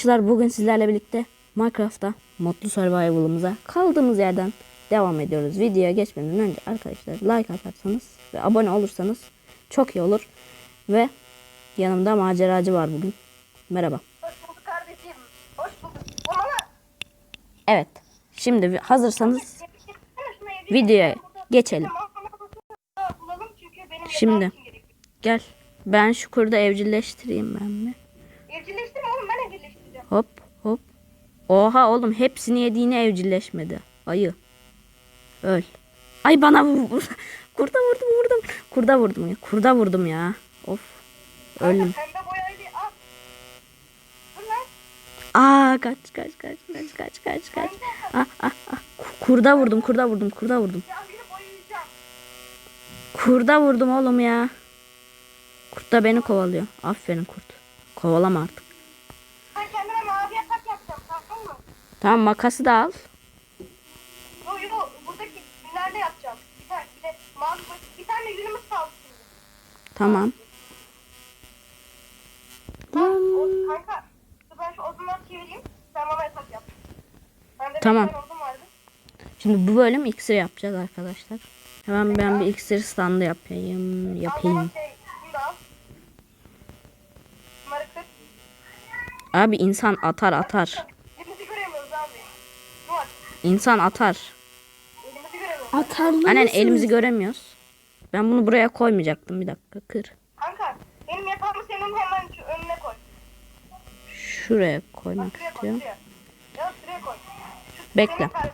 Arkadaşlar bugün sizlerle birlikte Minecraft'ta Mutlu Survival'ımıza kaldığımız yerden devam ediyoruz. Videoya geçmeden önce arkadaşlar like atarsanız ve abone olursanız çok iyi olur. Ve yanımda maceracı var bugün. Merhaba. Hoş bulduk kardeşim. Hoş bulduk. Evet. Şimdi hazırsanız videoya geçelim. Şimdi. Gel. Ben şu kurda evcilleştireyim ben mi? Evcilleştirme oğlum ben evcilleştireceğim. Hop hop. Oha oğlum hepsini yediğine evcilleşmedi. Ayı. Öl. Ay bana vur. vur. Kurda vurdum vurdum. Kurda vurdum ya. Kurda vurdum ya. Of. Öldüm. Aa kaç kaç kaç kaç kaç kaç kaç. Ah ah ah. Ku- Kurda vurdum kurda vurdum kurda vurdum. Kurda vurdum oğlum ya. Kurt da beni kovalıyor. Aferin kurt. Kovalama artık. Ben kendime mavi yatak yapacağım tamam mı? Tamam makası da al. Yo yo buradaki günlerde yapacağım. Bir tane bir de boy- bir tane yünümüz kaldı. Tamam. Bak o kanka dur ben şu odunları çevireyim. Sen bana yatak yap. Bende bir Tamam. tane odun vardı. Şimdi bu bölüm iksir yapacağız arkadaşlar. Hemen ben bir iksir standı yapayım. Yapayım. şey. Abi insan atar atar. Elimizi göremiyoruz abi. Bu var. İnsan atar. Atarlı Aynen mısınız? elimizi göremiyoruz. Ben bunu buraya koymayacaktım. Bir dakika kır. Kanka benim yatağımı senin hemen şu önüne koy. Şuraya koymak koy istiyorum. Ya şuraya koy. Şu Bekle. Koy.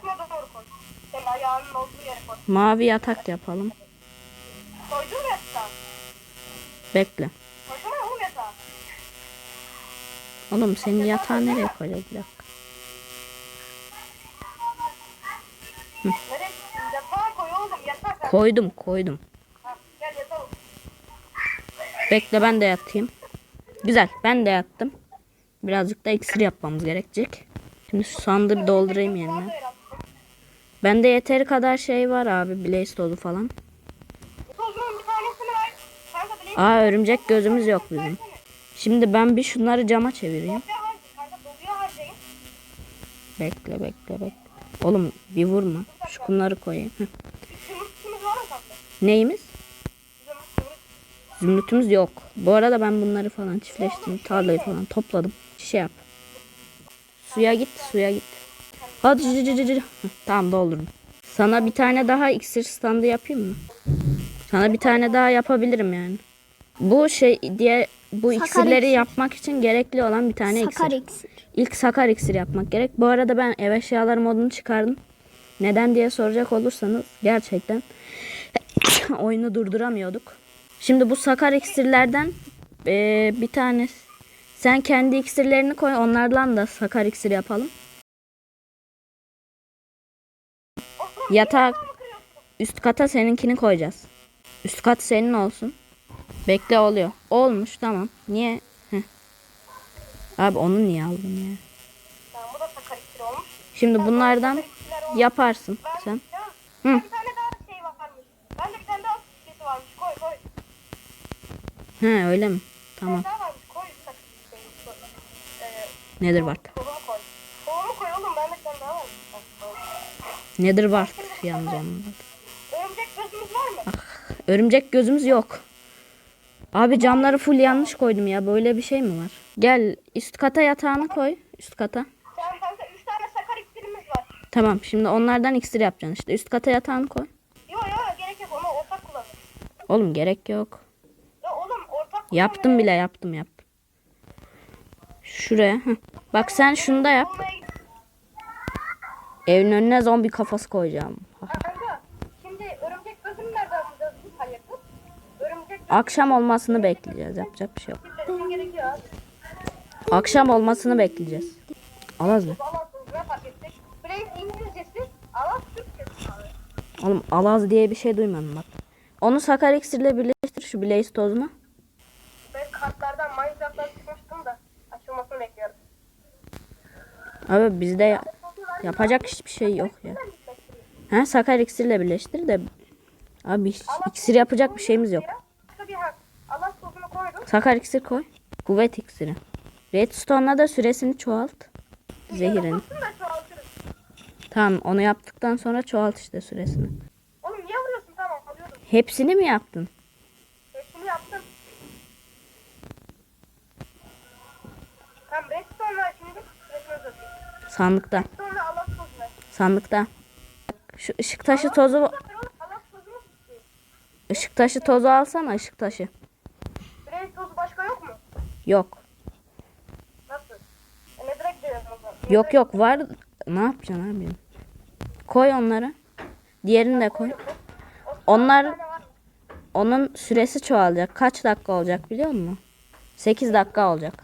Senin ayağının olduğu yere koy. Mavi yatak yapalım. Koydun mu yatağı? Bekle. Koysana oğlum yatağı. Oğlum senin yatağı nereye koyacağız bir dakika. Koydum koydum. Bekle ben de yatayım. Güzel ben de yattım. Birazcık da iksir yapmamız gerekecek. Şimdi şu sandığı doldurayım yerine. Bende yeteri kadar şey var abi. Blaze dolu falan. Aa örümcek gözümüz yok bizim. Şimdi ben bir şunları cama çevireyim. Bekle bekle bekle. Oğlum bir vurma. Şu kumları koyayım. Neyimiz? Zümrüt zümrüt. Zümrütümüz yok. Bu arada ben bunları falan çiftleştirdim. Tarlayı falan topladım. Şey yap. Suya git suya git. Hadi cı cı cı cı. Tamam doldurdum. Sana bir tane daha iksir standı yapayım mı? Sana bir tane daha yapabilirim yani. Bu şey diye bu Sakar iksirleri iksir. yapmak için gerekli olan bir tane Sakar iksir. iksir. İlk sakar iksir yapmak gerek. Bu arada ben ev eşyaları modunu çıkardım. Neden diye soracak olursanız gerçekten oyunu durduramıyorduk. Şimdi bu sakar iksirlerden eee, bir tane sen kendi iksirlerini koy onlardan da sakar iksir yapalım. Yatak üst kata seninkini koyacağız. Üst kat senin olsun. Bekle oluyor. Olmuş tamam. Niye? Heh. Abi onu niye aldın ya? Şimdi bunlardan yaparsın sen. Hı. Şey. He öyle mi? Tamam. Nedir var? Nedir var yalnız onun adı. Örümcek gözümüz var mı? Örümcek gözümüz yok. Abi camları full yanlış koydum ya. Böyle bir şey mi var? Gel üst kata yatağını koy. Üst kata. Kanka 3 tane sakar iksirimiz var. Tamam şimdi onlardan iksir yapacaksın işte. Üst kata yatağını koy. Yo yo gerek yok. Onu ortak kullanırız. Oğlum gerek yok. Ya oğlum ortak Yaptım bile yaptım yaptım. Şuraya. heh. Bak sen şunu da yap. Evin önüne zombi kafası koyacağım. Kanka şimdi örümcek gözünü nereden bulacağız biz hayırdır? Örümcek Akşam olmasını bekleyeceğiz. Yapacak bir şey yok. Akşam olmasını bekleyeceğiz. Alaz mı? Oğlum alaz diye bir şey duymadım bak. Onu sakar iksirle birleştir şu blaze tozunu. Ben kartlardan Minecraft'tan çıkmıştım da açılmasını bekliyorum. Abi bizde ya- yapacak hiçbir şey yok ya. Ha sakar iksirle birleştir de. Abi hiç iksir yapacak bir şeyimiz yok. Başka bir harf. Allah sosunu koydum. Sakar iksir koy. Kuvvet iksiri. Redstone'la da süresini çoğalt. Zehirin. Basın da çoğaltırız. Tamam onu yaptıktan sonra çoğalt işte süresini. Oğlum niye vuruyorsun? Tamam alıyorum. Hepsini mi yaptın? Hepsini yaptım. Tamam redstone ver şimdi. Resmi uzatayım. Sandıkta. Sonra Allah tozu ver. Sandıkta. Şu ışık taşı tozu Allah tozu mu ışık taşı tozu alsana ışık taşı. Tozu başka yok mu? Yok. Nasıl? E, ne direkt gidelim o zaman. Yok yok var. Ne yapacaksın abi? Koy onları. Diğerini de koy. Onlar Bir tane var. onun süresi çoğalacak. Kaç dakika olacak biliyor musun? 8 dakika olacak.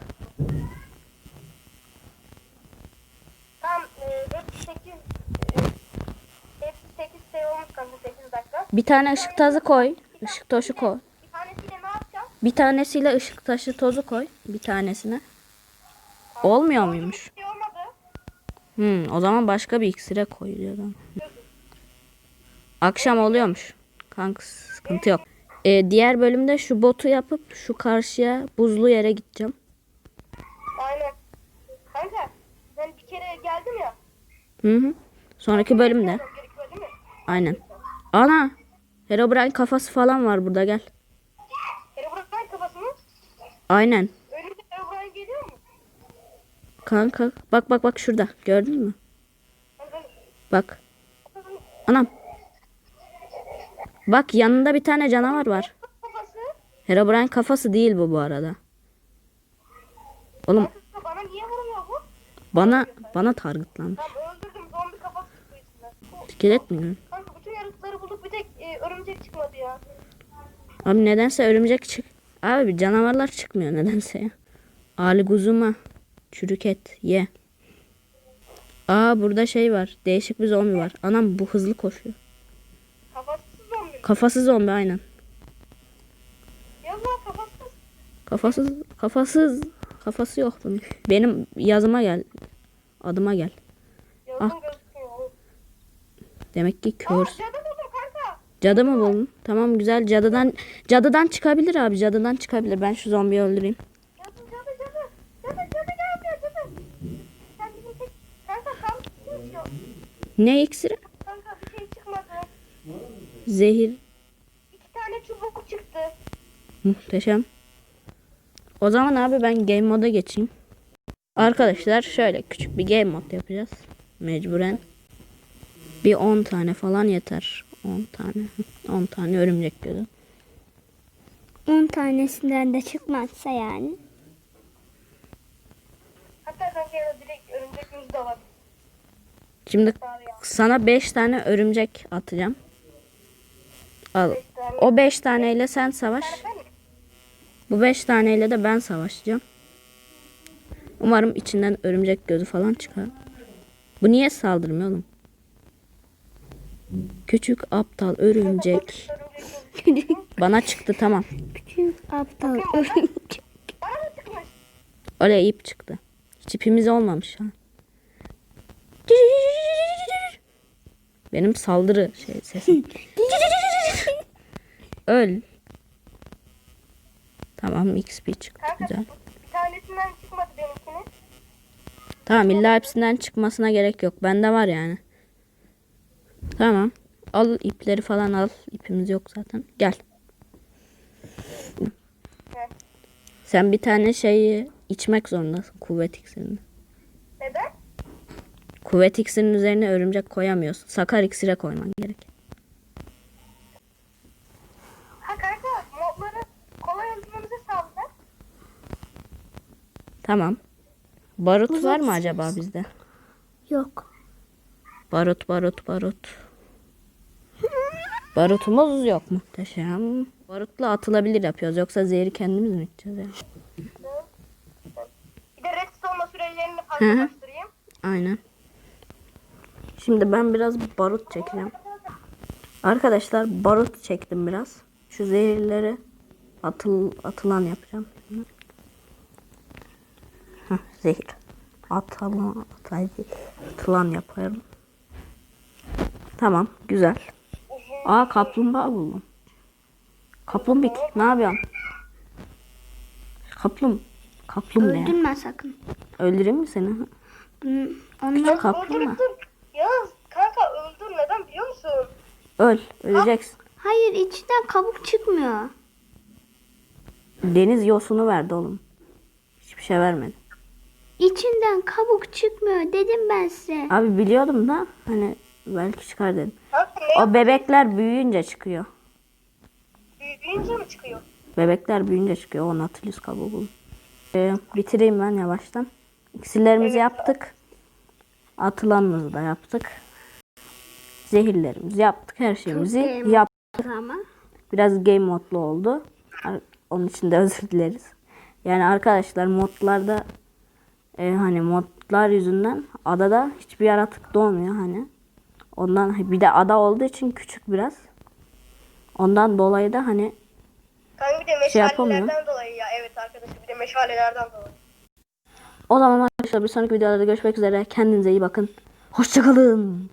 Tamam. E, hepsi 8 e, hepsi 8 şey olmuş kanka 8 dakika. Bir tane ışık tazı koy. Işık taşı koy. Bir tanesiyle ne yapacağım? Bir tanesiyle ışık taşı tozu koy. Bir tanesine. Olmuyor muymuş? Hmm, o zaman başka bir iksire koyuyor. adam. Akşam oluyormuş. Kanka sıkıntı yok. Ee, diğer bölümde şu botu yapıp şu karşıya buzlu yere gideceğim. Aynen. Kanka ben bir kere geldim ya. Hı hı. Sonraki bölümde. Aynen. Ana. Herobrine kafası falan var burada gel. Aynen. Önümde geliyor mu? Kanka bak bak bak şurada. Gördün mü? Bak. Anam. Bak yanında bir tane canavar var. kafası. Herobrine kafası değil bu bu arada. Oğlum bana niye vurmuyor bu? bana bana targetlanmış. Tamam öldürdüm zombi kafası çıktı içinden. İskelet mi? Kanka bütün yaratıkları bulduk bir tek e, örümcek çıkmadı ya. Abi nedense örümcek çık. Abi canavarlar çıkmıyor nedense ya. Ali guzuma. Çürük et ye. Aa burada şey var. Değişik bir zombi var. Anam bu hızlı koşuyor. Kafasız zombi. Kafasız zombi aynen. Yaz lan kafasız. Kafasız kafasız kafası yok bunun. Benim yazıma gel. Adıma gel. Yazın Ah. gözükmüyor. oğlum. Demek ki Aa kör. kanka. Cadı mı buldun? Tamam güzel. Cadıdan cadıdan çıkabilir abi. Cadıdan çıkabilir. Ben şu zombiyi öldüreyim. Ne iksiri? Kanka bir şey çıkmadı. Zehir. İki tane çubuk çıktı. Muhteşem. O zaman abi ben game moda geçeyim. Arkadaşlar şöyle küçük bir game mod yapacağız. Mecburen. Bir 10 tane falan yeter. 10 tane. 10 tane örümcek gözü. 10 tanesinden de çıkmazsa yani. Hatta kanka ya direkt örümcek yüzü de var. Şimdi sana 5 tane örümcek atacağım. Al. Beş. O 5 taneyle sen savaş. Bu 5 taneyle de ben savaşacağım. Umarım içinden örümcek gözü falan çıkar. Bu niye saldırmıyor oğlum? Küçük aptal örümcek. Bana çıktı tamam. Küçük aptal örümcek. Oley ip çıktı. Hiç ipimiz olmamış an. Benim saldırı şey sesim. Öl. Tamam XP çıktı Kanka güzel. bir tanesinden çıkmadı benimkini. Tamam illa hepsinden çıkmasına gerek yok. Bende var yani. Tamam. Al ipleri falan al. İpimiz yok zaten. Gel. He. Sen bir tane şeyi içmek zorundasın. Kuvvet iksirini. Neden? Kuvvet iksirinin üzerine örümcek koyamıyorsun. Sakar iksire koyman gerek. Ha kanka modları kolay öldürmemize sağladı. Tamam. Barut var mı acaba bizde? Yok. Barut, barut, barut. Barutumuz yok muhteşem. Barutla atılabilir yapıyoruz. Yoksa zehri kendimiz mi içeceğiz yani? Bir de redstone'la sürelerini hı. fazlalaştırayım. Aynen. Şimdi ben biraz barut çekeceğim. Arkadaşlar barut çektim biraz. Şu zehirleri atıl, atılan yapacağım. Şimdi. Heh, zehir. Atılan, atay- atılan yaparım. Tamam güzel. Aa kaplumbağa buldum. Kaplumbik ne yapıyorsun? Kaplum. Kaplumbağa. Öldürme sakın. Öldüreyim mi seni? Onlar Kaplumbağa. Öldürdüm. Yağız kanka öldür neden biliyor musun? Öl. Öleceksin. Hayır içinden kabuk çıkmıyor. Deniz yosunu verdi oğlum. Hiçbir şey vermedi. İçinden kabuk çıkmıyor dedim ben size. Abi biliyordum da hani belki çıkar dedim. Ne O bebekler büyüyünce çıkıyor. büyüyünce mi çıkıyor? Bebekler büyüyünce çıkıyor. O Nautilus kabuğu. Ee, bitireyim ben yavaştan. İksirlerimizi yaptık. Atılanımızı da yaptık. Zehirlerimizi yaptık. Her şeyimizi yaptık. Ama Biraz game modlu oldu. Onun için de özür dileriz. Yani arkadaşlar modlarda e, hani modlar yüzünden adada hiçbir yaratık doğmuyor hani. Ondan bir de ada olduğu için küçük biraz. Ondan dolayı da hani Kanka bir de Şey meşalelerden dolayı ya. Evet arkadaşım bir de meşalelerden dolayı. o zaman arkadaşlar bir sonraki videolarda görüşmek üzere. Kendinize iyi bakın. Hoşçakalın.